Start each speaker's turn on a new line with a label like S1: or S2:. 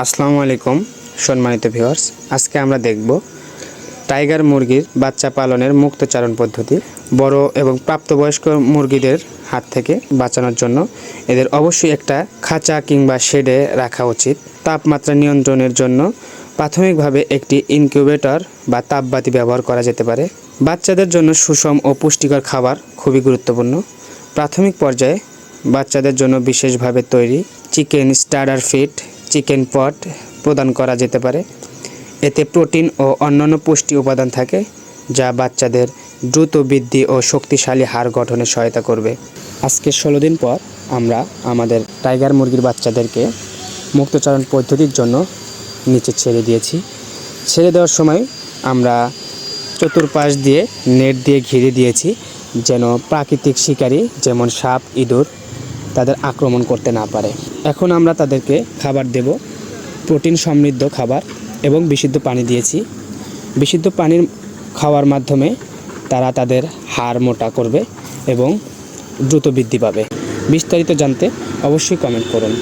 S1: আসসালামু আলাইকুম, সম্মানিত ভিউয়ার্স। আজকে আমরা দেখব টাইগার মুরগির বাচ্চা পালনের মুক্তচারণ পদ্ধতি, বড় এবং প্রাপ্তবয়স্ক মুরগিদের হাত থেকে বাঁচানোর জন্য। এদের অবশ্যই একটা খাঁচা কিংবা শেডে রাখা উচিত। তাপমাত্রা নিয়ন্ত্রণের জন্য প্রাথমিকভাবে একটি ইনকিউবেটর বা তাপবাতি ব্যবহার করা যেতে পারে। বাচ্চাদের জন্য সুষম ও পুষ্টিকর খাবার খুবই গুরুত্বপূর্ণ। প্রাথমিক পর্যায়ে বাচ্চাদের জন্য বিশেষভাবে তৈরি chicken starter feed chicken pot প্রদান করা যেতে পারে। এতে প্রোটিন ও অন্যান্য পুষ্টি উপাদান থাকে, যা বাচ্চাদের দ্রুত বৃদ্ধি ও শক্তিশালী হাড় গঠনে সহায়তা করবে। আজকে ষোলো দিন পর আমরা আমাদের টাইগার মুরগির বাচ্চাদেরকে মুক্তচারণ পদ্ধতির জন্য নিচে ছেড়ে দিয়েছি। ছেড়ে দেওয়ার সময় আমরা চতুর্পাশ দিয়ে নেট দিয়ে ঘিরে দিয়েছি, যেন প্রাকৃতিক শিকারী যেমন সাপ, ইঁদুর তাদের আক্রমণ করতে না পারে। এখন আমরা তাদেরকে খাবার দেব। প্রোটিন সমৃদ্ধ খাবার এবং বিশুদ্ধ পানি দিয়েছি। বিশুদ্ধ পানির খাওয়ার মাধ্যমে তারা তাদের হার মোটা করবে এবং দ্রুত বৃদ্ধি পাবে। বিস্তারিত জানতে অবশ্যই কমেন্ট করুন।